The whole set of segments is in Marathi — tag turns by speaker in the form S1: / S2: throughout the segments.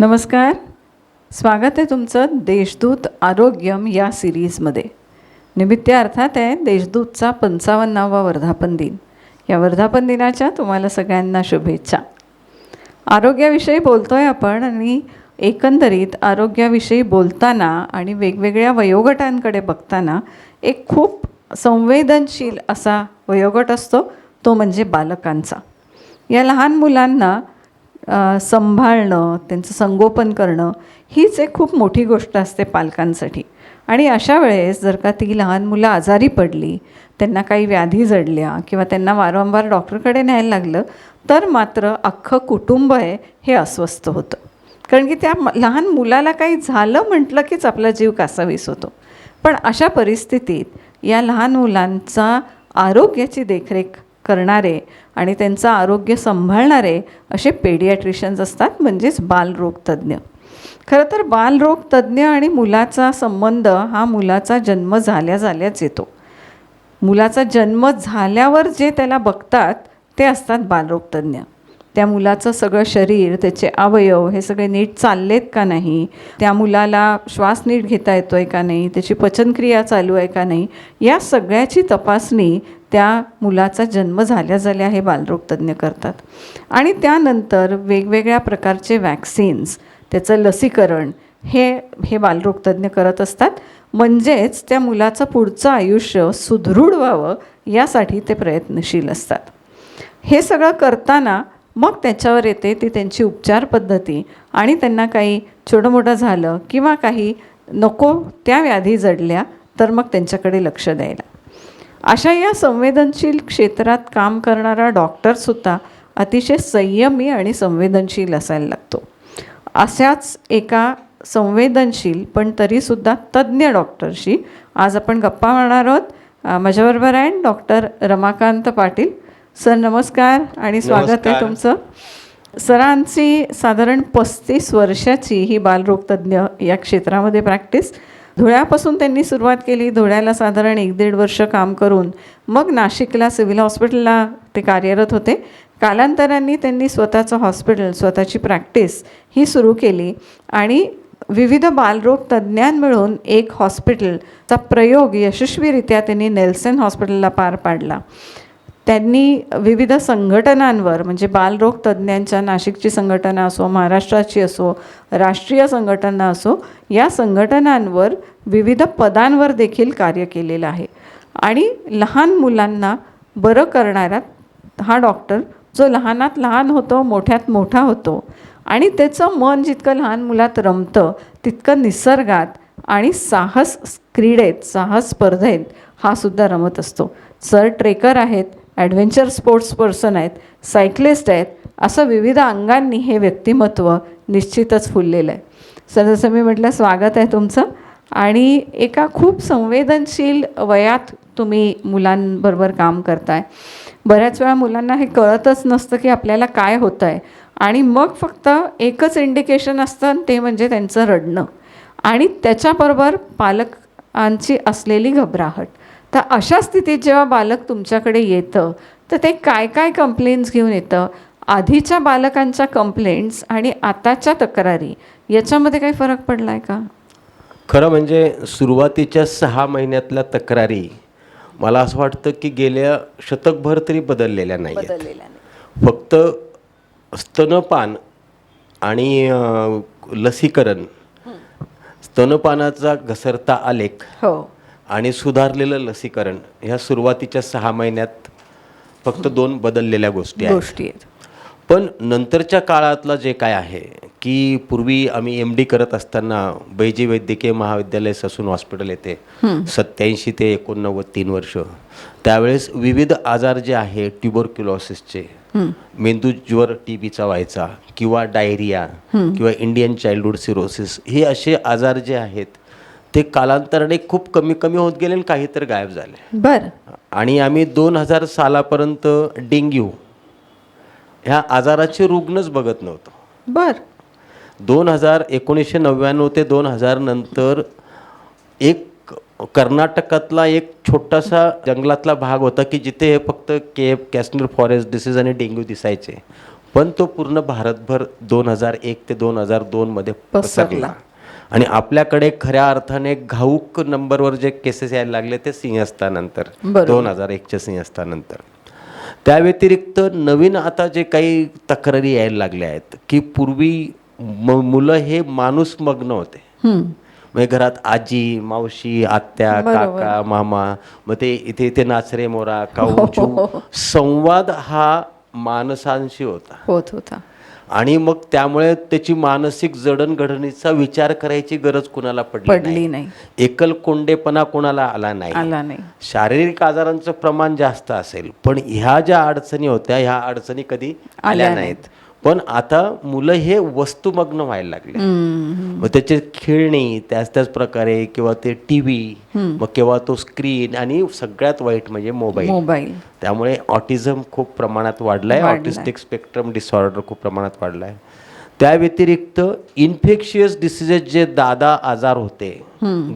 S1: नमस्कार. स्वागत आहे तुमचं देशदूत आरोग्यम या सिरीजमध्ये. निमित्त अर्थात आहे देशदूतचा पंचावन्नावा वर्धापन दिन. या वर्धापन दिनाच्या तुम्हाला सगळ्यांना शुभेच्छा. आरोग्याविषयी बोलतो आहे आपण आणि एकंदरीत आरोग्याविषयी बोलताना आणि वेगवेगळ्या वयोगटांकडे बघताना एक खूप संवेदनशील असा वयोगट असतो तो म्हणजे बालकांचा. या लहान मुलांना सांभाळणं त्यांचं संगोपन करणं हीच एक खूप मोठी गोष्ट असते पालकांसाठी. आणि अशा वेळेस जर का ती लहान मुलं आजारी पडली त्यांना काही व्याधी जडल्या किंवा त्यांना वारंवार डॉक्टरकडे न्यायला लागलं तर मात्र अख्खं कुटुंब आहे हे अस्वस्थ होतं. कारण की त्या लहान मुलाला काही झालं म्हटलं कीच आपला जीव कासावीस होतो. पण अशा परिस्थितीत या लहान मुलांचा आरोग्याची देखरेख करणारे आणि त्यांचं आरोग्य सांभाळणारे असे पेडियाट्रिशन्स असतात म्हणजेच बालरोगतज्ञ खरं तर बालरोगतज्ज्ञ आणि मुलाचा संबंध हा मुलाचा जन्म झाल्या झाल्याच येतो. मुलाचा जन्म झाल्यावर जे त्याला बघतात ते असतात बालरोगतज्ञ. त्या मुलाचं सगळं शरीर त्याचे अवयव हे सगळे नीट चाललेत का नाही? त्या मुलाला श्वास नीट घेता येतो आहे का नाही? त्याची पचनक्रिया चालू आहे का नाही? या सगळ्याची तपासणी त्या मुलाचा जन्म झाल्या झाल्या हे बालरोगतज्ञ करतात. आणि त्यानंतर वेगवेगळ्या प्रकारचे वॅक्सिन्स त्याचं लसीकरण हे हे बालरोगतज्ञ करत असतात. म्हणजेच त्या मुलाचं पुढचं आयुष्य सुदृढ व्हावं यासाठी ते प्रयत्नशील असतात. हे सगळं करताना मग त्याच्यावर येते ती त्यांची उपचार पद्धती आणि त्यांना काही छोटं मोठं झालं किंवा काही नको त्या व्याधी जडल्या तर मग त्यांच्याकडे लक्ष द्यायला. अशा या संवेदनशील क्षेत्रात काम करणारा डॉक्टरसुद्धा अतिशय संयमी आणि संवेदनशील असायला लागतो. अशाच एका संवेदनशील पण तरीसुद्धा तज्ज्ञ डॉक्टरशी आज आपण गप्पा मारणार आहोत. माझ्याबरोबर आहे डॉक्टर रमाकांत पाटील. सर नमस्कार आणि स्वागत आहे. तुमचं. सरांची साधारण पस्तीस वर्षाची ही बालरोगतज्ञ या क्षेत्रामध्ये प्रॅक्टिस. धुळ्यापासून त्यांनी सुरुवात केली. धुळ्याला साधारण एक दीड वर्ष काम करून मग नाशिकला सिव्हिल हॉस्पिटलला ते कार्यरत होते. कालांतराने त्यांनी स्वतःचं हॉस्पिटल स्वतःची प्रॅक्टिस ही सुरू केली आणि विविध बालरोग तज्ज्ञां मिळून एक हॉस्पिटलचा प्रयोग यशस्वीरित्या त्यांनी नेल्सन हॉस्पिटलला पार पाडला. त्यांनी विविध संघटनांवर म्हणजे बालरोग तज्ज्ञांच्या नाशिकची संघटना असो महाराष्ट्राची असो राष्ट्रीय संघटना असो या संघटनांवर विविध पदांवर देखील कार्य केलेलं आहे. आणि लहान मुलांना बरं करणारा हा डॉक्टर जो लहानात लहान होतो मोठ्यात मोठा होतो आणि त्याचं मन जितकं लहान मुलात रमतं तितकं निसर्गात आणि साहस क्रीडेत साहस स्पर्धेत हा सुद्धा रमत असतो. सर ट्रेकर आहेत ॲडव्हेंचर स्पोर्ट्स पर्सन आहेत सायक्लिस्ट आहेत असं विविध अंगांनी हे व्यक्तिमत्व निश्चितच फुललेलं आहे. सर जसं मी म्हटलं स्वागत आहे तुमचं. आणि एका खूप संवेदनशील वयात तुम्ही मुलांबरोबर काम करताय. बऱ्याच वेळा मुलांना हे कळतच नसतं की आपल्याला काय होतं आहे आणि मग फक्त एकच इंडिकेशन असतं आणि ते म्हणजे त्यांचं रडणं. आणि त्याच्याबरोबर पालकांची असलेली घबराहट. तर अशा स्थितीत जेव्हा बालक तुमच्याकडे येतं तर ते काय काय कंप्लेंट्स घेऊन येतं? आधीच्या बालकांच्या कंप्लेंट्स आणि आताच्या तक्रारी याच्यामध्ये काही फरक पडला आहे का?
S2: खरं म्हणजे सुरुवातीच्या सहा महिन्यातल्या तक्रारी मला असं वाटतं की गेल्या शतकभर तरी बदललेल्या नाही आहेत फक्त स्तनपान आणि लसीकरण स्तनपानाचा घसरता आलेख
S1: हो.
S2: आणि सुधारलेलं लसीकरण ह्या सुरुवातीच्या सहा महिन्यात फक्त दोन बदललेल्या गोष्टी आहेत.
S1: गोष्टी आहेत.
S2: पण नंतरच्या काळातलं जे काय आहे की पूर्वी आम्ही एम डी करत असताना बैजी वैद्यकीय महाविद्यालय ससून हॉस्पिटल येते सत्याऐंशी ते एकोणनव्वद तीन वर्ष. त्यावेळेस विविध आजार जे आहे ट्युबरक्युलॉसिसचे मेंदू ज्वर टी बीचा व्हायचा किंवा डायरिया किंवा इंडियन चाइल्डहुड सिरोसिस हे असे आजार जे आहेत ते कालांतराने खूप कमी कमी होत गेले आणि काही तर गायब झाले.
S1: बरं.
S2: आणि आम्ही दोन हजार सालापर्यंत डेंग्यू ह्या आजाराचे रुग्णच बघत नव्हतो.
S1: बरं.
S2: दोन हजार एकोणीसशे नव्याण्णव ते दोन हजार नंतर एक कर्नाटकातला एक छोटासा जंगलातला भाग होता की जिथे हे फक्त केप कॅस्नर फॉरेस्ट डिसीज आणि डेंग्यू दिसायचे. पण तो पूर्ण भारतभर दोन हजार एक ते दोन हजार दोनमध्ये
S1: पसरला.
S2: पसरला. आणि आपल्याकडे खऱ्या अर्थाने घाऊक नंबरवर जे केसेस यायला लागले ते सिंहस्थानंतर. दोन हजार एकच्या सिंहस्थानंतर. त्या व्यतिरिक्त नवीन आता जे काही तक्रारी यायला लागल्या आहेत की पूर्वी म मुलं हे माणूस मग्न होते. म्हणजे घरात आजी मावशी आत्या. काका मामा मग ते इथे इथे नाचरे मोरा काऊचू संवाद हा माणसांशी होता
S1: होत होता
S2: आणि मग त्यामुळे त्याची मानसिक जडणघडणीचा विचार करायची गरज कुणाला पडली
S1: पडली
S2: नाही. एकल कोंडेपणा कोणाला आला नाही.
S1: आला नाही.
S2: शारीरिक आजारांचं प्रमाण जास्त असेल पण ह्या ज्या अडचणी होत्या ह्या अडचणी कधी आल्या
S1: आल्या
S2: नाहीत. पण आता मुलं हे वस्तुमग्न व्हायला लागले. मग त्याचे खेळणी त्याच त्याच प्रकारे किंवा ते टी व्ही मग किंवा तो स्क्रीन आणि सगळ्यात वाईट म्हणजे मोबाईल
S1: मोबाईल
S2: त्यामुळे ऑटिझम खूप प्रमाणात वाढलाय
S1: वाढलाय.
S2: ऑटिस्टिक स्पेक्ट्रम डिसऑर्डर खूप प्रमाणात वाढलाय. त्या व्यतिरिक्त इन्फेक्शियस डिसिजेस जे दादा आजार होते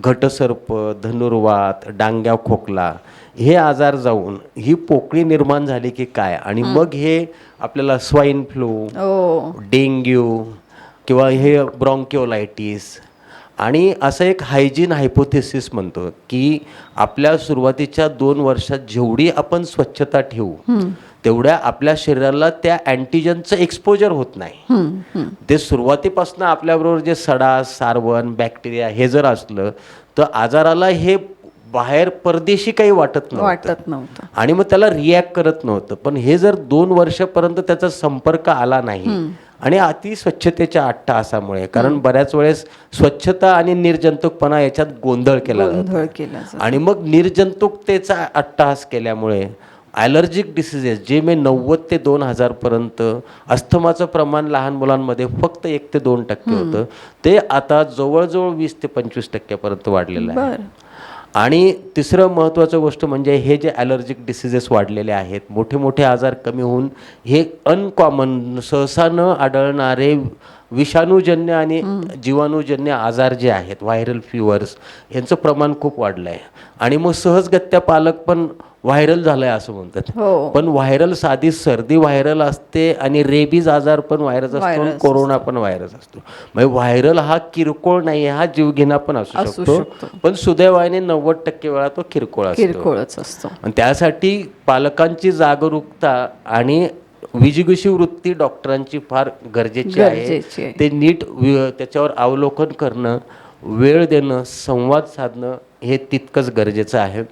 S2: घटसर्प धनुर्वात डांग्या खोकला हे आजार जाऊन ही पोकळी निर्माण झाली की काय? आणि मग हे आपल्याला स्वाईन फ्लू
S1: ओ
S2: डेंग्यू किंवा हे ब्रॉन्किओलायटिस आणि असं एक हायजीन हायपोथेसिस म्हणतो की आपल्या सुरुवातीच्या दोन वर्षात जेवढी आपण स्वच्छता ठेवू तेवढ्या आपल्या शरीराला त्या अँटीजनचं एक्सपोजर होत नाही. ते सुरुवातीपासून आपल्याबरोबर जे सडा सारवण बॅक्टेरिया हे जर असलं तर आजाराला हे बाहेर परदेशी काही वाटत नव्हतं.
S1: वाटत नव्हतं.
S2: आणि मग त्याला रिॲक्ट करत नव्हतं. पण हे जर दोन वर्षापर्यंत त्याचा संपर्क आला नाही आणि अति स्वच्छतेच्या अट्टहासामुळे कारण बऱ्याच वेळेस स्वच्छता आणि निर्जंतुकपणा याच्यात गोंधळ केला जातो. आणि मग निर्जंतुकतेचा अट्टहास केल्यामुळे ॲलर्जिक डिसिजेस जे मी नव्वद ते दोन हजारपर्यंत अस्थमाचं प्रमाण लहान मुलांमध्ये फक्त एक ते दोन टक्के होतं ते आता जवळजवळ वीस ते पंचवीस टक्क्यापर्यंत वाढलेलं आहे. आणि तिसरं महत्त्वाचं गोष्ट म्हणजे हे जे ॲलर्जिक डिसिजेस वाढलेले आहेत मोठे मोठे आजार कमी होऊन हे अनकॉमन सहसा न आढळणारे विषाणूजन्य आणि जीवाणूजन्य आजार जे आहेत व्हायरल फिवर्स यांचं प्रमाण खूप वाढलं आहे आणि मग सहजगत्या पालक पण व्हायरल झालंय असं म्हणतात.
S1: हो.
S2: पण व्हायरल साधी सर्दी व्हायरल असते आणि रेबीज आजार पण व्हायरस असतो कोरोना पण व्हायरस असतो. म्हणजे व्हायरल हा किरकोळ नाही हा जीवघेणा पण असू शकतो. पण सुदैवाने नव्वद टक्के वेळा तो किरकोळ असतो.
S1: किरकोळच असतो.
S2: आणि त्यासाठी पालकांची जागरूकता आणि विजिगुषी वृत्ती डॉक्टरांची फार गरजेची आहे. ते नीट त्याच्यावर अवलोकन करणं वेळ देणं संवाद साधणं हे तितकंच गरजेचं आहे.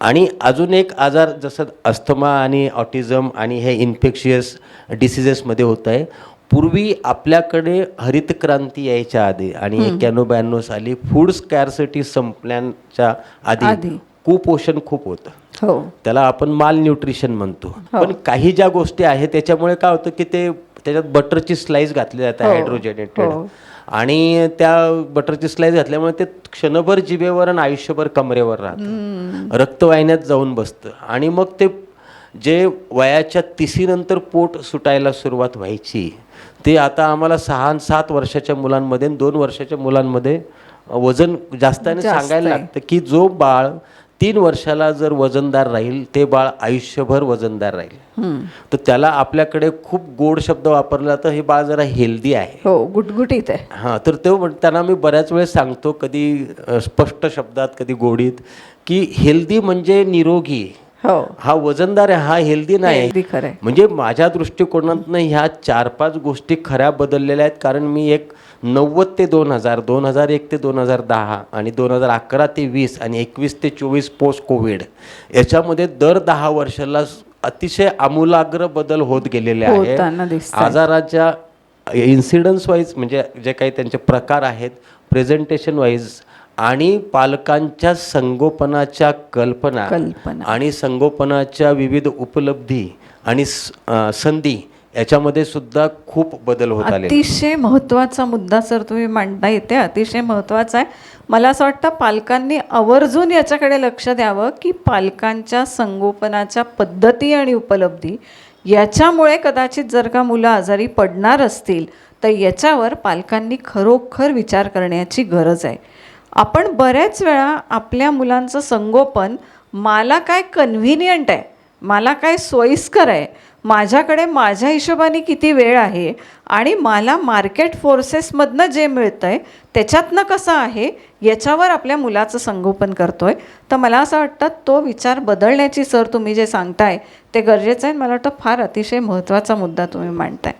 S2: आणि अजून एक आजार जसं अस्थमा आणि ऑटिझम आणि हे इन्फेक्शियस डिसिजेसमध्ये होत आहे पूर्वी आपल्याकडे हरित क्रांती यायच्या आधी आणि एक्क्याण्णव ब्याण्णव साली फूड स्कॅरसिटी संपण्याच्या आधी
S1: आधी.
S2: कुपोषण खूप होतं.
S1: हो.
S2: त्याला आपण माल न्यूट्रिशन म्हणतो पण काही ज्या गोष्टी आहेत त्याच्यामुळे काय होतं की ते त्याच्यात बटरची स्लाइस घातली जाते
S1: हो.
S2: हायड्रोजनेटेड
S1: हो.
S2: आणि त्या बटरची स्लाइस घातल्यामुळे ते क्षणभर जिभेवर आणि आयुष्यभर कमरेवर राहतं रक्तवाहिन्यात जाऊन बसतं आणि मग ते जे वयाच्या तिसीनंतर पोट सुटायला सुरुवात व्हायची ते आता आम्हाला सहा सात वर्षाच्या मुलांमध्ये दोन वर्षाच्या मुलांमध्ये वजन
S1: जास्त
S2: सांगायला. लागतं की जो बाळ तीन वर्षाला जर वजनदार राहील ते बाळ आयुष्यभर वजनदार राहील. तर त्याला आपल्याकडे खूप गोड शब्द वापरला तर हे बाळ जरा हेल्दी आहे.
S1: हो गुटगुटीत आहे.
S2: हां तर ते त्यांना मी बऱ्याच वेळेस सांगतो कधी स्पष्ट शब्दात कधी गोडीत की हेल्दी म्हणजे निरोगी.
S1: हो.
S2: हा वजनदार आहे हा हेल्दी नाही. म्हणजे माझ्या दृष्टिकोनातनं ह्या चार पाच गोष्टी खऱ्या बदललेल्या आहेत. कारण मी एक नव्वद ते दोन हजार दोन हजार एक ते दोन हजार दहा आणि दोन हजार अकरा ते वीस आणि एकवीस ते चोवीस पोस्ट कोविड याच्यामध्ये दर दहा वर्षाला अतिशय आमूलाग्र बदल होत गेलेले आहे. आजाराच्या इन्सिडन्स वाईज म्हणजे जे काही त्यांचे प्रकार आहेत प्रेझेंटेशन वाईज आणि पालकांच्या संगोपनाच्या कल्पना
S1: कल्पना.
S2: आणि संगोपनाच्या विविध उपलब्धी आणि संधी याच्यामध्ये सुद्धा खूप बदल होत आले
S1: अतिशय महत्त्वाचा मुद्दा सर तुम्ही मांडता येते. अतिशय महत्त्वाचा आहे. मला असं वाटतं पालकांनी आवर्जून याच्याकडे लक्ष द्यावं की पालकांच्या संगोपनाच्या पद्धती आणि उपलब्धी याच्यामुळे कदाचित जर का मुलं आजारी पडणार असतील तर याच्यावर पालकांनी खरोखर विचार करण्याची गरज आहे. आपण बऱ्याच वेळा आपल्या मुलांचं संगोपन मला काय कन्व्हिनियंट आहे? मला काय सोयीस्कर आहे? माझ्याकडे माझ्या हिशोबाने किती वेळ आहे आणि मला मार्केट फोर्सेसमधनं जे मिळतं आहे त्याच्यातनं कसं आहे याच्यावर आपल्या मुलाचं संगोपन करतो आहे तर मला असं वाटतं तो विचार बदलण्याची सर तुम्ही जे सांगताय ते गरजेचं आहे. मला वाटतं फार अतिशय महत्त्वाचा मुद्दा तुम्ही मांडताय.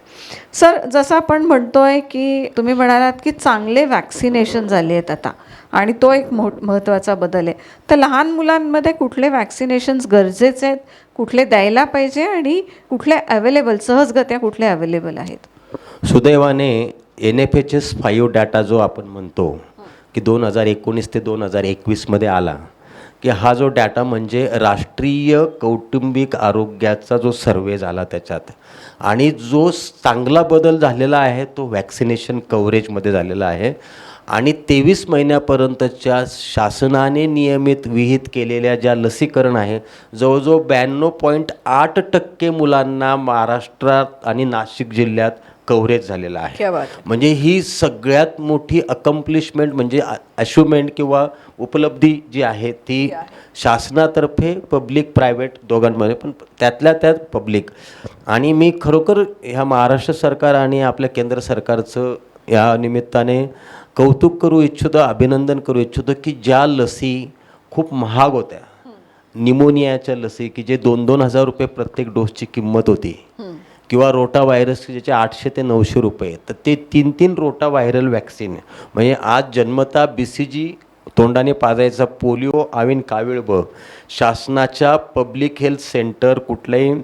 S1: सर जसं आपण म्हणतो आहे की तुम्ही म्हणालात की चांगले वॅक्सिनेशन झाले आहेत आता आणि तो एक मोठ महत्त्वाचा बदल आहे. तर लहान मुलांमध्ये कुठले वॅक्सिनेशन्स गरजेचे आहेत? कुठले द्यायला पाहिजे आणि कुठले अवेलेबल सहजगत्या कुठले अवेलेबल आहेत?
S2: सुदैवाने N F H S five data जो आपण म्हणतो की दोन हजार एकोणीस ते दोन हजार एकवीसमध्ये आला की हा जो डाटा म्हणजे राष्ट्रीय कौटुंबिक आरोग्याचा जो सर्वे झाला त्याच्यात आणि जो चांगला बदल झालेला आहे तो वॅक्सिनेशन कव्हरेजमध्ये झालेला आहे आणि तेवीस महिन्यापर्यंतच्या शासनाने नियमित विहित केलेल्या ज्या लसीकरण आहे जवळजवळ ब्याण्णव पॉईंट आठ टक्के मुलांना महाराष्ट्रात आणि नाशिक जिल्ह्यात कव्हरेज झालेलं आहे. म्हणजे ही सगळ्यात मोठी अकम्प्लिशमेंट म्हणजे अशिवमेंट किंवा उपलब्धी जी आहे ती शासनातर्फे पब्लिक प्रायव्हेट दोघांमध्ये पण त्यातल्या त्यात पब्लिक आणि मी खरोखर ह्या महाराष्ट्र सरकार आणि आपल्या केंद्र सरकारचं या निमित्ताने कौतुक करू इच्छितो अभिनंदन करू इच्छितो की ज्या लसी खूप महाग होत्या. निमोनियाच्या लसी की जे दोन दोन हजार रुपये प्रत्येक डोसची किंमत होती. किंवा रोटा व्हायरस ज्याचे आठशे ते नऊशे रुपये. तर ते तीन तीन रोटा व्हायरल वॅक्सिन. म्हणजे आज जन्मता बी सी जी तोंडाने पाजायचा पोलिओ आवीन काविळब शासनाच्या पब्लिक हेल्थ सेंटर कुठल्याही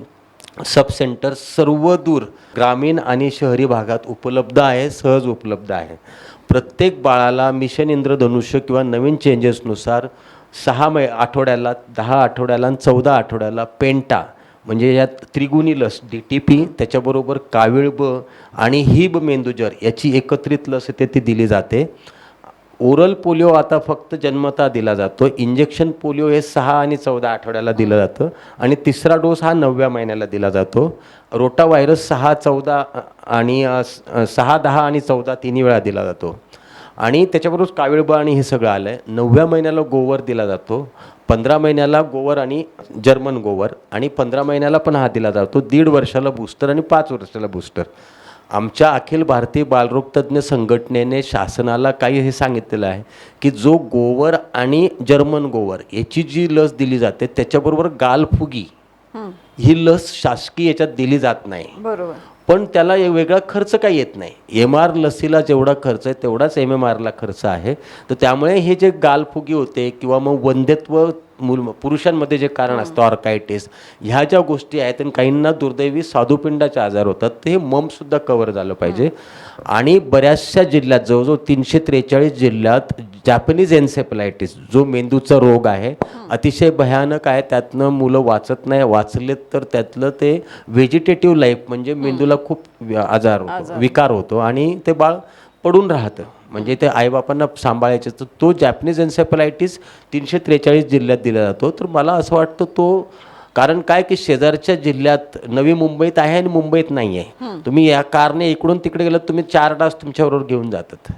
S2: सब सेंटर सर्व दूर ग्रामीण आणि शहरी भागात उपलब्ध आहे सहज उपलब्ध आहे. प्रत्येक बाळाला मिशन इंद्रधनुष्य किंवा नवीन चेंजेसनुसार सहा मै आठवड्याला दहा आठवड्याला आणि चौदा आठवड्याला पेंटा म्हणजे यात त्रिगुणी लस डी टी पी त्याच्याबरोबर काविळब आणि हिब मेंदुजर याची एकत्रित लस येते ती दिली जाते. ओरल पोलिओ आता फक्त जन्मता दिला जातो. इंजेक्शन पोलिओ हे सहा आणि चौदा आठवड्याला दिलं जातं. आणि तिसरा डोस हा नवव्या महिन्याला दिला जातो. रोटा व्हायरस सहा चौदा आणि सहा दहा आणि चौदा तिन्ही वेळा दिला जातो. आणि त्याच्याबरोबर काविळबा आणि हे सगळं आलं आहे नवव्या महिन्याला गोवर दिला जातो. पंधरा महिन्याला गोवर आणि जर्मन गोवर. आणि पंधरा महिन्याला पण हा दिला जातो. दीड वर्षाला बूस्टर आणि पाच वर्षाला बूस्टर. आमच्या अखिल भारतीय बालरोगतज्ञ संघटनेने शासनाला काही हे सांगितलेलं आहे की जो गोवर आणि जर्मन गोवर याची जी लस दिली जाते त्याच्याबरोबर गालफुगी ही. लस शासकीय याच्यात दिली जात नाही.
S1: बरोबर.
S2: पण त्याला एक वेगळा खर्च काही येत नाही. एम आर लसीला जेवढा खर्च आहे तेवढाच एम एम आरला खर्च आहे. तर त्यामुळे हे जे गालफुगी होते किंवा मग वंध्यत्व मुल पुरुषांमध्ये जे कारण असतं ऑर्कायटिस ह्या ज्या गोष्टी आहेत आणि काहींना दुर्दैवी स्वादुपिंडाचे आजार होतात ते हे ममसुद्धा कवर झालं पाहिजे. आणि बऱ्याचशा जिल्ह्यात जवळजवळ तीनशे त्रेचाळीस जिल्ह्यात जॅपनीज एन्सेफलायटिस जो मेंदूचा रोग आहे अतिशय भयानक आहे. त्यातनं मुलं वाचत नाही वाचलेत तर त्यातलं ते व्हेजिटेटिव्ह लाईफ म्हणजे मेंदूला खूप आजार होतो विकार होतो आणि ते बाळ पडून राहतं. म्हणजे ते आईबापांना सांभाळायचे. तर तो जॅपनीज एन्सेफलायटिस तीनशे त्रेचाळीस जिल्ह्यात दिला जातो. तर मला असं वाटतं तो कारण काय की शेजारच्या जिल्ह्यात नवी मुंबईत आहे आणि मुंबईत नाही आहे तुम्ही या कारने इकडून तिकडे गेलात तुम्ही चार डास तुमच्याबरोबर घेऊन जातात.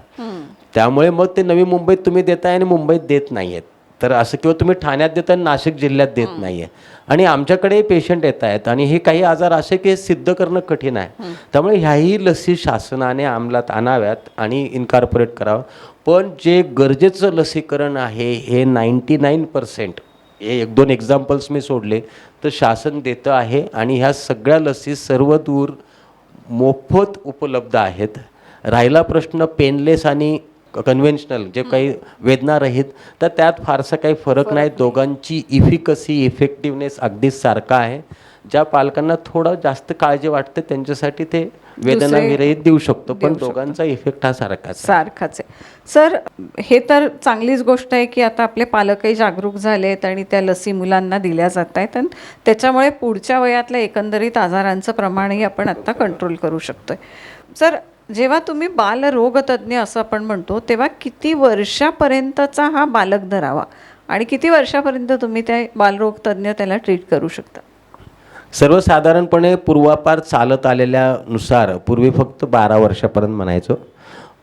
S2: त्यामुळे मग ते नवी मुंबईत तुम्ही देताय आणि मुंबईत देत नाही आहेत तर असं किंवा तुम्ही ठाण्यात देताय आणि नाशिक जिल्ह्यात देत नाही आहे आणि आमच्याकडे पेशंट येत आहेत आणि हे काही आजार असे की सिद्ध करणं कठीण आहे. त्यामुळे ह्याही लसी शासनाने अंमलात आणाव्यात आणि इन्कॉर्पोरेट करावं. पण जे गरजेचं लसीकरण आहे हे नाईंटी नाईन पर्सेंट हे एक दोन एक्झाम्पल्स मी सोडले तर शासन देतं आहे आणि ह्या सगळ्या लसी सर्व दूर मोफत उपलब्ध आहेत. राहिला प्रश्न पेनलेस आणि कन्व्हेन्शनल जे काही वेदना रहित तर त्यात फारसा काही फरक नाही. दोघांची इफिकसी इफेक्टिव्हनेस अगदीच सारखा आहे. ज्या पालकांना थोडं जास्त काळजी वाटते त्यांच्यासाठी ते वेदना विरहित देऊ शकतो पण. दोघांचा इफेक्ट हा सारखाच आहे.
S1: सारखाच आहे. सर हे तर चांगलीच गोष्ट आहे की आता आपले पालकही जागरूक झाले आहेत आणि त्या लसी मुलांना दिल्या जात आहेत आणि त्याच्यामुळे पुढच्या वयातल्या एकंदरीत आजारांचं प्रमाणही आपण आत्ता कंट्रोल करू शकतोय. सर जेव्हा तुम्ही बालरोगतज्ञ असं आपण म्हणतो तेव्हा किती वर्षापर्यंतचा हा बालक धरावा? आणि किती वर्षापर्यंत तुम्ही त्या बालरोगतज्ञ त्याला ट्रीट करू शकता?
S2: सर्वसाधारणपणे पूर्वापार चालत आलेल्यानुसार पूर्वी फक्त बारा वर्षापर्यंत म्हणायचो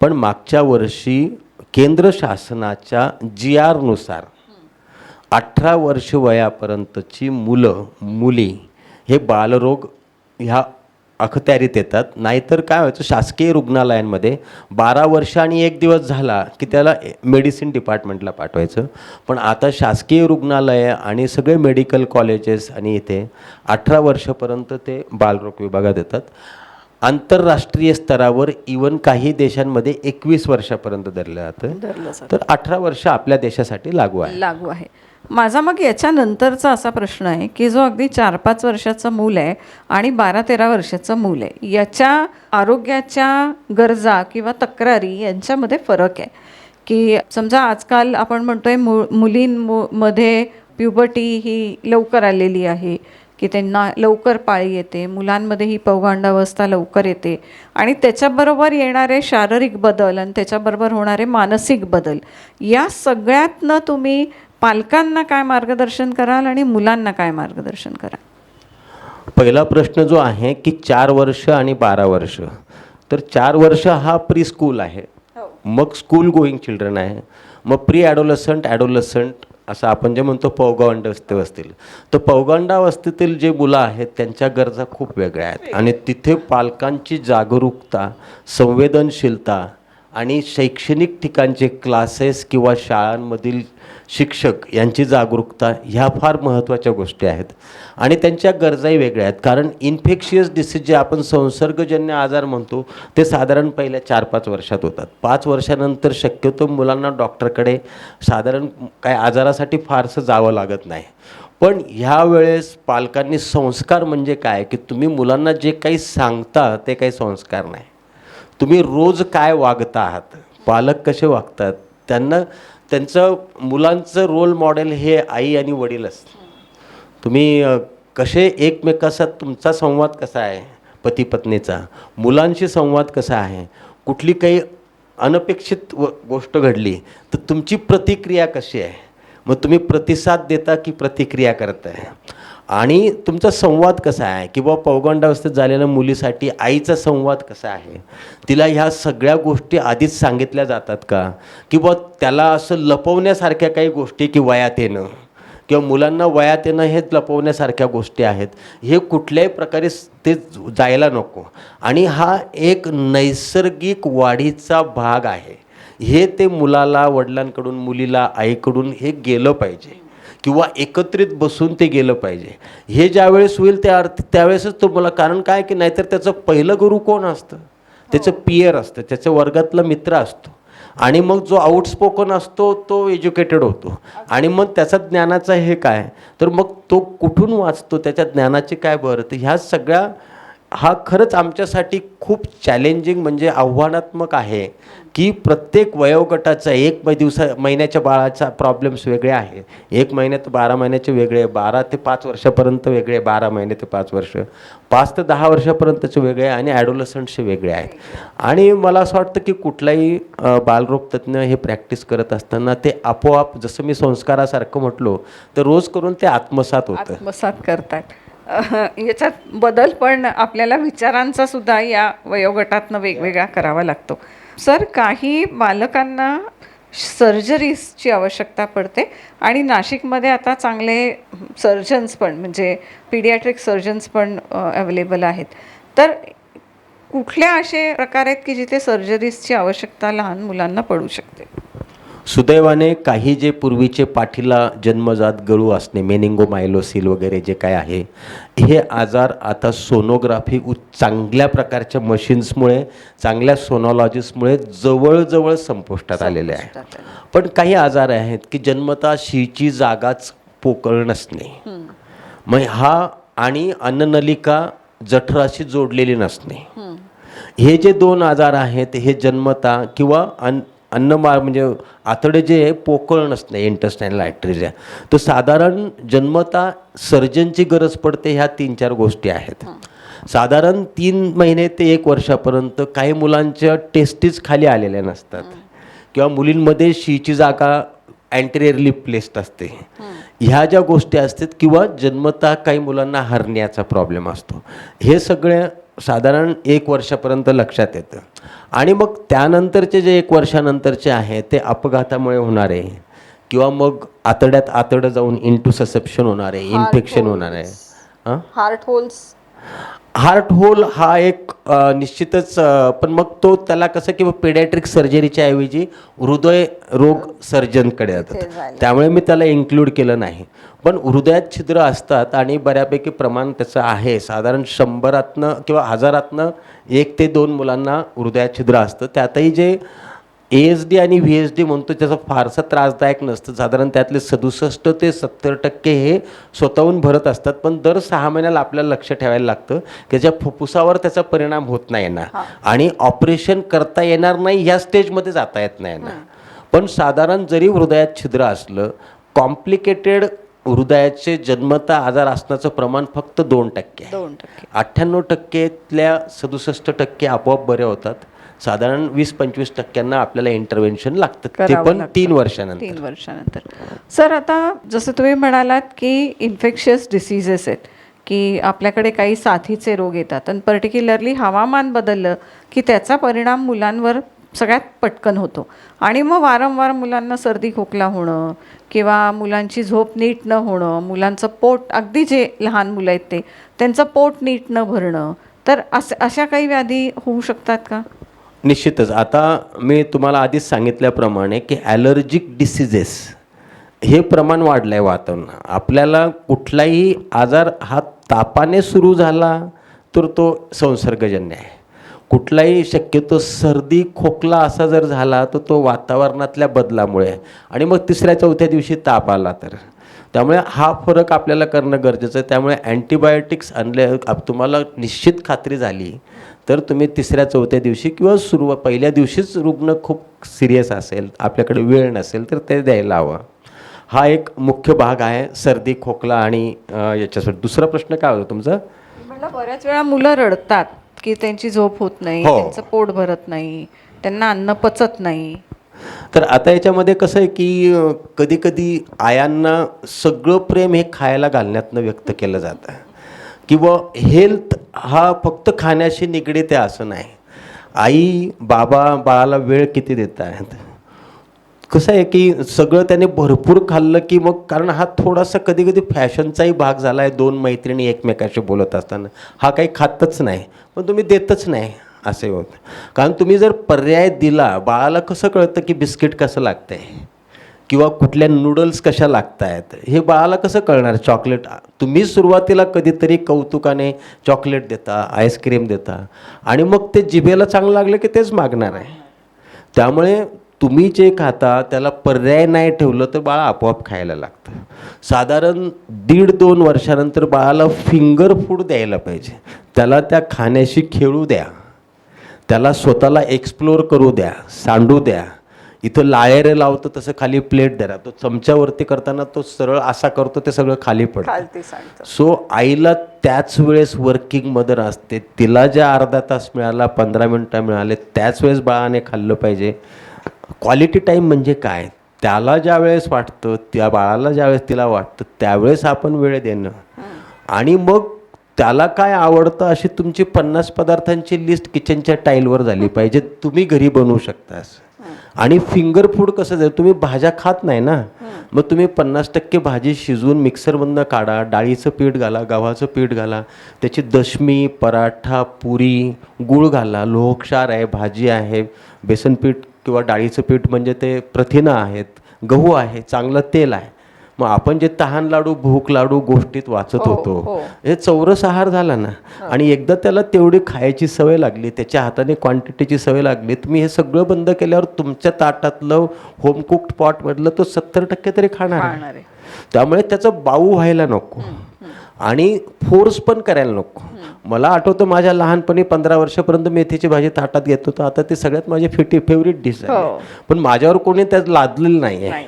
S2: पण मागच्या वर्षी केंद्र शासनाच्या जी आरनुसार अठरा वर्ष वयापर्यंतची मुलं मुली हे बालरोग ह्या अखत्यारीत येतात. नाहीतर काय व्हायचं शासकीय रुग्णालयांमध्ये बारा वर्ष आणि एक दिवस झाला की त्याला मेडिसिन डिपार्टमेंटला पाठवायचं. पण आता शासकीय रुग्णालय आणि सगळे मेडिकल कॉलेजेस आणि इथे अठरा वर्षापर्यंत ते बालरोग विभागात येतात. आंतरराष्ट्रीय स्तरावर इवन काही देशांमध्ये एकवीस वर्षापर्यंत धरलं जातं. तर अठरा वर्ष आपल्या देशासाठी लागू आहे.
S1: लागू आहे. माझा मग याच्यानंतरचा असा प्रश्न आहे की जो अगदी चार पाच वर्षाचं मूल आहे आणि बारा तेरा वर्षाचं मूल आहे याच्या आरोग्याच्या गरजा किंवा तक्रारी यांच्यामध्ये फरक आहे. की समजा आजकाल आपण म्हणतोय मु मुलींमध्ये प्युबर्टी ही लवकर आलेली आहे की त्यांना लवकर पाळी येते मुलांमध्ये ही पौगांडावस्था लवकर येते आणि त्याच्याबरोबर येणारे शारीरिक बदल आणि त्याच्याबरोबर होणारे मानसिक बदल या सगळ्यातनं तुम्ही पालकांना काय मार्गदर्शन कराल आणि मुलांना काय मार्गदर्शन कराल?
S2: पहिला प्रश्न जो आहे की चार वर्ष आणि बारा वर्ष. तर चार वर्ष हा प्री स्कूल आहे. मग स्कूल गोईंग चिल्ड्रन आहे. मग प्री ॲडोलसंट ॲडोलसंट असं आपण जे म्हणतो पौगंडावस्थेत असतील तर पौगंडावस्थेतील जे मुलं आहेत त्यांच्या गरजा खूप वेगळ्या आहेत. आणि तिथे पालकांची जागरूकता संवेदनशीलता आणि शैक्षणिक ठिकाणचे क्लासेस किंवा शाळांमधील शिक्षक यांची जागरूकता ह्या फार महत्त्वाच्या गोष्टी आहेत. आणि त्यांच्या गरजाही वेगळ्या आहेत. कारण इन्फेक्शियस डिसीज जे आपण संसर्गजन्य आजार म्हणतो ते साधारण पहिल्या चार पाच वर्षात होतात. पाच वर्षानंतर शक्यतो मुलांना डॉक्टरकडे साधारण काय आजारासाठी फारसं जावं लागत नाही. पण ह्या वेळेस पालकांनी संस्कार म्हणजे काय? की तुम्ही मुलांना जे काही सांगता ते काही संस्कार नाही. तुम्ही रोज काय वागता आहात? पालक कसे वागतात? त्यांना त्यांचं मुलांचं रोल मॉडेल हे आई आणि वडील असतं. तुम्ही कसे एकमेकासात तुमचा संवाद कसा आहे? पती पत्नीचा मुलांशी संवाद कसा आहे? कुठली काही अनपेक्षित व गोष्ट घडली तर तुमची प्रतिक्रिया कशी आहे? मग तुम्ही प्रतिसाद देता की प्रतिक्रिया करताय? आणि तुमचा संवाद कसा आहे? किंवा पौगंडावस्थेत झालेल्या मुलीसाठी आईचा संवाद कसा आहे? तिला ह्या सगळ्या गोष्टी आधीच सांगितल्या जातात का? किंवा त्याला असं लपवण्यासारख्या काही गोष्टी की वयात येणं? किंवा मुलांना वयात येणं हे लपवण्यासारख्या गोष्टी आहेत. हे कुठल्याही प्रकारे ते जायला नको. आणि हा एक नैसर्गिक वाढीचा भाग आहे. हे ते मुलाला वडिलांकडून मुलीला आईकडून हे गेलं पाहिजे. किंवा एकत्रित बसून ते गेलं पाहिजे. हे ज्यावेळेस होईल त्या अर्थ त्यावेळेसच तो मला कारण काय की नाहीतर त्याचं पहिलं गुरु कोण असतं? त्याचं पियर असतं त्याच्या वर्गातला मित्र असतो. आणि मग जो आउटस्पोकन असतो तो एज्युकेटेड होतो. आणि मग त्याचा ज्ञानाचा हे काय? तर मग तो कुठून वाचतो त्याच्या ज्ञानाची काय बरं? तर ह्या सगळ्या हा खरंच आमच्यासाठी खूप चॅलेंजिंग म्हणजे आव्हानात्मक आहे. की प्रत्येक वयोगटाचा एक दिवसा महिन्याच्या बाळाचा प्रॉब्लेम्स वेगळे आहे. एक महिन्यात बारा महिन्याचे वेगळे बारा ते पाच वर्षापर्यंत वेगळे बारा महिने ते पाच वर्ष. पाच ते दहा वर्षापर्यंतचे वेगळे आहे आणि ॲडोलसंटचे वेगळे आहेत. आणि मला असं वाटतं की कुठलाही बालरोगतज्ञ हे प्रॅक्टिस करत असताना ते आपोआप जसं मी संस्कारासारखं म्हटलो तर रोज करून ते आत्मसात होतं.
S1: आत्मसात करतात. याच्यात बदल पण आपल्याला विचारांचा सुद्धा या वयोगटातनं वेगवेगळा करावा लागतो. सर काही बालकांना सर्जरीजची आवश्यकता पडते आणि नाशिकमध्ये आता चांगले सर्जन्स पण म्हणजे पिडियाट्रिक सर्जन्स पण अवेलेबल आहेत. तर कुठल्या असे प्रकार आहेत की जिथे सर्जरीजची आवश्यकता लहान मुलांना पडू शकते?
S2: सुदैवाने काही जे पूर्वीचे पाठीला जन्मजात गळू असणे मेनिंगोमायलोसिल वगैरे जे काय आहे हे आजार आता सोनोग्राफी उ चांगल्या प्रकारच्या मशीन्समुळे चांगल्या सोनॉलॉजिस्टमुळे जवळजवळ संपुष्टात आलेले आहे. पण काही आजार आहेत की जन्मता शीची जागाच पोकळ नसणे. मग हा आणि अन्ननलिका जठराशी जोडलेली नसणे. हे जे दोन आजार आहेत हे जन्मता किंवा अन अन्नमाळ म्हणजे आतडे जे आहे पोकळ नसणे इंटस्टाईनल ॲक्ट्रिजिया तर साधारण जन्मता सर्जनची गरज पडते ह्या तीन चार गोष्टी आहेत. साधारण तीन महिने ते एक वर्षापर्यंत काही मुलांच्या टेस्टीज खाली आलेल्या नसतात. किंवा मुलींमध्ये शीची जागा अँटेरियरली प्लेस्ड असते. ह्या ज्या गोष्टी असतात किंवा जन्मतः काही मुलांना हरण्याचा प्रॉब्लेम असतो. हे सगळे साधारण एक वर्षापर्यंत लक्षात येतं. आणि मग त्यानंतरचे जे एक वर्षानंतरचे आहे ते अपघातामुळे होणारे किंवा मग आतड्यात आतडं जाऊन इंटू ससेप्शन होणार आहे इन्फेक्शन होणार. आहे
S1: हार्ट होल्स
S2: हार्ट होल हा एक निश्चितच पण मग तो त्याला कसं की पेडॅट्रिक सर्जरीच्या ऐवजी हृदय रोग सर्जनकडे जातात. त्यामुळे मी त्याला इन्क्लूड केलं नाही. पण हृदयात छिद्र असतात आणि बऱ्यापैकी प्रमाण त्याचं आहे. साधारण शंभरातनं किंवा हजारातनं एक ते दोन मुलांना हृदयात छिद्र असतं. त्यातही जे एस डी आणि व्ही एस डी म्हणतो त्याचा फारसा त्रासदायक नसतं. साधारण त्यातले सदुसष्ट ते सत्तर टक्के हे स्वतःहून भरत असतात. पण दर सहा महिन्याला आपल्याला लक्ष ठेवायला लागतं की त्याच्या फुफ्फुसावर त्याचा परिणाम होत नाही ना. आणि ऑपरेशन करता येणार नाही ह्या स्टेजमध्ये जाता येत नाही ना. पण साधारण जरी हृदयात छिद्र असलं कॉम्प्लिकेटेड हृदयाचे जन्मता आजार असण्याचं प्रमाण फक्त दोन टक्के आहे.
S1: दोन टक्के.
S2: अठ्ठ्याण्णव टक्केतल्या सदुसष्ट टक्के आपोआप बरे होतात. साधारण वीस पंचवीस टक्क्यांना आपल्याला इंटरव्हेन्शन लागतं. ते पण. तीन वर्षानंतर.
S1: तीन वर्षानंतर. सर आता जसं तुम्ही म्हणालात की इन्फेक्शियस डिसीजेस आहेत की आपल्याकडे काही साथीचे रोग येतात आणि पर्टिक्युलरली हवामान बदललं की त्याचा परिणाम मुलांवर सगळ्यात पटकन होतो. आणि मग वारंवार मुलांना सर्दी खोकला होणं किंवा मुलांची झोप नीट न होणं मुलांचं पोट अगदी जे लहान मुलं आहेत ते त्यांचं पोट नीट न भरणं तर अस अशा काही व्याधी होऊ शकतात का?
S2: निश्चितच. आता मी तुम्हाला आधीच सांगितल्याप्रमाणे की ॲलर्जिक डिसिजेस हे प्रमाण वाढलं आहे वातावरण. आपल्याला कुठलाही आजार हा तापाने सुरू झाला तर तो संसर्गजन्य आहे. कुठलाही शक्यतो सर्दी खोकला असा जर झाला तर तो वातावरणातल्या बदलामुळे आणि मग तिसऱ्या चौथ्या दिवशी ताप आला तर. त्यामुळे हा फरक आपल्याला करणं गरजेचं आहे. त्यामुळे अँटीबायोटिक्स आणले तुम्हाला निश्चित खात्री झाली तर तुम्ही तिसऱ्या चौथ्या दिवशी किंवा सुरुवात पहिल्या दिवशीच रुग्ण खूप सिरियस असेल आपल्याकडे वेळ नसेल तर ते द्यायला हवं. हा एक मुख्य भाग आहे सर्दी खोकला आणि याच्यासाठी दुसरा प्रश्न काय होता तुमचा?
S1: बऱ्याच वेळा मुलं रडतात की त्यांची झोप होत नाही
S2: हो.
S1: त्यांचं पोट भरत नाही त्यांना अन्न पचत नाही.
S2: तर आता याच्यामध्ये कसं आहे की कधी कधी आयांना सगळं प्रेम हे खायला घालण्यातनं व्यक्त केलं जातं. किंवा हेल्थ हा फक्त खाण्याशी निगडीत आहे असं नाही. आई बाबा बाळाला वेळ किती देत आहेत कसं आहे की सगळं त्याने भरपूर खाल्लं की मग कारण हा थोडासा कधी कधी फॅशनचाही भाग झाला आहे दोन मैत्रिणी एकमेकाशी बोलत असताना. हा काही खातच नाही पण तुम्ही देतच नाही असे होत. कारण तुम्ही जर पर्याय दिला बाळाला कसं कळतं की बिस्किट कसं लागतंय? किंवा कुठल्या नूडल्स कशा लागत आहेत हे बाळाला कसं कळणार? चॉकलेट तुम्ही सुरुवातीला कधीतरी कौतुकाने चॉकलेट देता आईस्क्रीम देता. आणि मग ते जिभेला चांगलं लागलं की तेच मागणार आहे. त्यामुळे तुम्ही जे खाता त्याला पर्याय नाही ठेवलं तर बाळ आपोआप खायला लागतं. साधारण दीड दोन वर्षानंतर बाळाला फिंगर फूड द्यायला पाहिजे. त्याला त्या खाण्याशी खेळू द्या. त्याला स्वतःला एक्सप्लोर करू द्या. सांडू द्या. इथं लायरे लावतं तसं खाली प्लेट द्या तो चमच्यावरती करताना तो सरळ असा करतो ते सगळं खाली पडतं. सो आईला त्याच वेळेस वर्किंग मदर असते. तिला ज्या अर्धा तास मिळाला पंधरा मिनटं मिळाले त्याच वेळेस बाळाने खाल्लं पाहिजे. क्वालिटी टाईम म्हणजे काय? त्याला ज्या वेळेस वाटतं त्या बाळाला ज्यावेळेस तिला वाटतं त्यावेळेस आपण वेळ देणं. आणि मग त्याला काय आवडतं अशी तुमची पन्नास पदार्थांची लिस्ट किचनच्या टाईलवर झाली पाहिजे. तुम्ही घरी बनवू शकता आणि फिंगर फूड कसं जाईल तुम्ही भाज्या खात नाही ना? मग तुम्ही पन्नास टक्के भाजी शिजवून मिक्सरमधनं काढा डाळीचं पीठ घाला गव्हाचं पीठ घाला त्याची दशमी पराठा पुरी गूळ घाला. लोहक्षार आहे भाजी आहे बेसन पीठ किंवा डाळीचं पीठ म्हणजे ते प्रथिनं आहेत गहू आहे चांगलं तेल आहे. मग आपण जे तहान लाडू भूक लाडू गोष्टीत वाचत
S1: हो,
S2: होतो
S1: हो.
S2: हे चौरस आहार झाला ना. आणि एकदा त्याला तेवढी खायची सवय लागली त्याच्या हाताने क्वांटिटीची सवय लागली तुम्ही हे सगळं बंद केल्यावर तुमच्या ताटातलं होम कुक्ड पॉटमधलं तो सत्तर टक्के तरी खाणार आहे.
S1: खाणार आहे.
S2: त्यामुळे त्याचं बाऊ व्हायला नको. आणि फोर्स पण करायला नको. मला आठवतं माझ्या लहानपणी पंधरा वर्षापर्यंत मेथीची भाजी ताटात घेत होतो. आता ती सगळ्यात माझी फिटी फेवरेट डिश आहे.
S1: हो.
S2: पण माझ्यावर कोणी त्यात लादलेलं नाही आहे.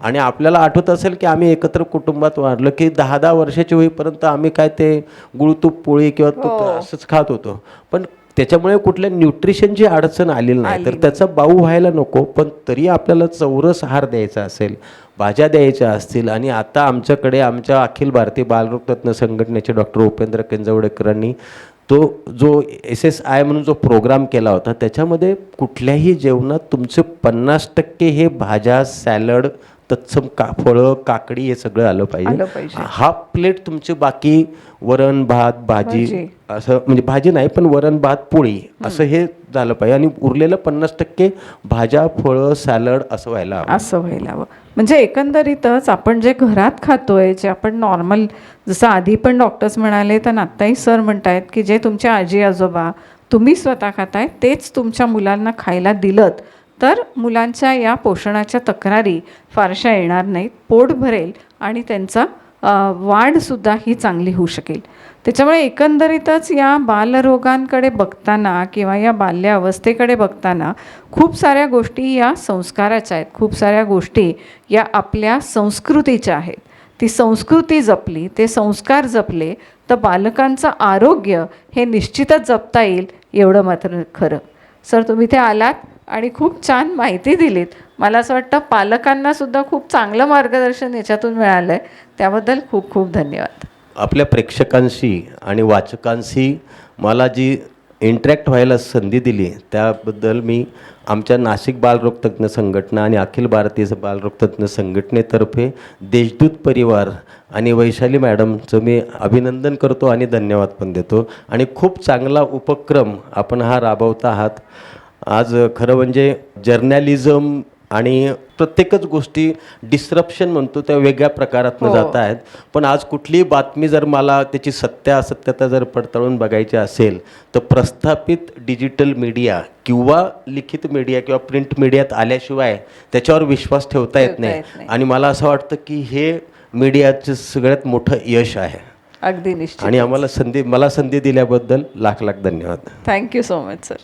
S2: आणि आपल्याला आठवत असेल की आम्ही एकत्र कुटुंबात वाढलो की दहा दहा वर्षाची होईपर्यंत आम्ही काय ते गुळतूप पोळी किंवा तूप असंच खात होतो. पण त्याच्यामुळे कुठल्या न्यूट्रिशनची अडचण आलेली नाही. तर त्याचा बाऊ व्हायला नको पण तरी आपल्याला चौरस आहार द्यायचा असेल भाज्या द्यायच्या असतील आणि आता आमच्याकडे आमच्या अखिल भारतीय बालरोगतज्ञ संघटनेचे डॉक्टर उपेंद्र केंजवडेकरांनी तो जो एस एस आय म्हणून जो प्रोग्राम केला होता त्याच्यामध्ये कुठल्याही जेवणात तुमचे पन्नास टक्के हे भाज्या सॅलड तत्सम का फळं काकडी हे सगळं आलं
S1: आलं
S2: पाहिजे.
S1: पाहिजे.
S2: हाफ प्लेट तुमची बाकी वरण भात भाजी
S1: भाजी.
S2: असं म्हणजे भाजी नाही पण वरण भात पोळी असं हे झालं पाहिजे. आणि उरलेलं पन्नास टक्के भाज्या फळं सॅलड असं व्हायला हवं.
S1: असं व्हायला हवं. म्हणजे एकंदरीतच आपण जे घरात खातोय जे आपण नॉर्मल जसं आधी पण डॉक्टर्स म्हणाले तर आत्ताही सर म्हणतायत की जे तुमचे आजी आजोबा तुम्ही स्वतः खाताय तेच तुमच्या मुलांना खायला दिलं तर मुलांच्या या पोषणाच्या तक्रारी फारशा येणार नाहीत. पोट भरेल आणि त्यांचा वाढसुद्धा ही चांगली होऊ शकेल. त्याच्यामुळे एकंदरीतच या बालरोगांकडे बघताना किंवा या बाल्य अवस्थेकडे बघताना खूप साऱ्या गोष्टी या संस्काराच्या आहेत. खूप साऱ्या गोष्टी या आपल्या संस्कृतीच्या आहेत. ती संस्कृती जपली ते संस्कार जपले तर बालकांचं आरोग्य हे निश्चितच जपता येईल एवढं मात्र खरं. सर तुम्ही ते आलात? आणि खूप छान माहिती दिलीत. मला असं वाटतं पालकांना सुद्धा खूप चांगलं मार्गदर्शन याच्यातून मिळालं आहे त्याबद्दल खूप खूप धन्यवाद.
S2: आपल्या प्रेक्षकांशी आणि वाचकांशी मला जी इंटरॅक्ट व्हायला संधी दिली त्याबद्दल मी आमच्या नाशिक बालरोग तज्ज्ञ संघटना आणि अखिल भारतीय बालरोग तज्ज्ञ संघटनेतर्फे देशदूत परिवार आणि वैशाली मॅडमचं मी अभिनंदन करतो आणि धन्यवाद पण देतो. आणि खूप चांगला उपक्रम आपण हा राबवता आहात. आज खरं म्हणजे जर्नॅलिझम आणि प्रत्येकच गोष्टी डिस्रप्शन म्हणतो त्या वेगळ्या प्रकारातनं
S1: हो.
S2: जात आहेत. पण आज कुठलीही बातमी जर मला त्याची सत्य असत्यता जर पडताळून बघायची असेल तर प्रस्थापित डिजिटल मीडिया किंवा लिखित मीडिया किंवा प्रिंट मीडियात आल्याशिवाय त्याच्यावर विश्वास ठेवता येत
S1: ठेवता येत
S2: नाही.
S1: नाही.
S2: आणि मला असं वाटतं की हे मीडियाचं सगळ्यात मोठं यश आहे.
S1: अगदी निश्चित
S2: आणि आम्हाला संधी मला संधी दिल्याबद्दल लाख लाख धन्यवाद.
S1: Thank you so much sir